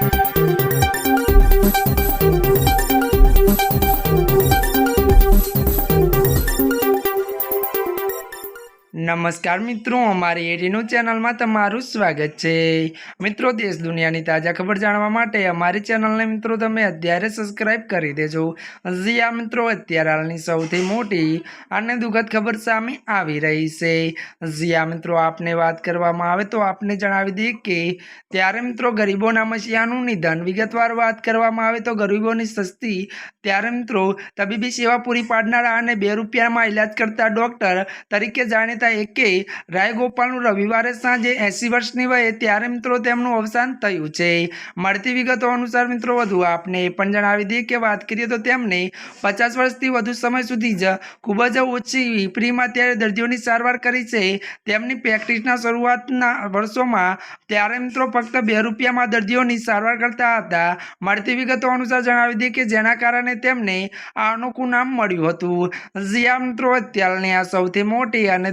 Thank you. નમસ્કાર મિત્રો, અમારી એટીનું ચેનલમાં તમારું સ્વાગત છે. મિત્રો, દેશ દુનિયાની તાજા ખબર જાણવા માટે અમારી ચેનલને મિત્રો તમે અત્યારે સબસ્ક્રાઇબ કરી દેજો. હજી આ મિત્રો, અત્યારે હાલની સૌથી મોટી અને દુઃખદ ખબર સામે આવી રહી છે. હજી આ મિત્રો, આપને વાત કરવામાં આવે તો આપને જણાવી દઈએ કે ત્યારે મિત્રો ગરીબોના મસીહાનું નિધન. વિગતવાર વાત કરવામાં આવે તો ગરીબોની સસ્તી. ત્યારે મિત્રો તબીબી સેવા પૂરી પાડનારા અને બે રૂપિયામાં ઇલાજ કરતા ડૉક્ટર તરીકે જાણીતા એકે રાયગોપાલનું રવિવારે સાંજે એંસી વર્ષની વયે ત્યારે મિત્રો તેમનું અવસાન થયું છે. મળતી વિગતો અનુસાર મિત્રો વધુ આપને એ પણ જણાવી દઈએ કે વાત કરીએ તો તેમને પચાસ વર્ષથી વધુ સમય સુધી જ ખૂબ જ ઓછી વિપરીમાં ત્યારે દર્દીઓની સારવાર કરી છે. તેમની પ્રેક્ટિસના શરૂઆતના વર્ષોમાં ત્યારે મિત્રો ફક્ત બે રૂપિયામાં દર્દીઓની સારવાર કરતા હતા. મળતી વિગતો અનુસાર જણાવી દઈએ કે જેના કારણે તેમને આ અનોખું નામ મળ્યું હતું. જ્યાં મિત્રો, અત્યારની આ સૌથી મોટી અને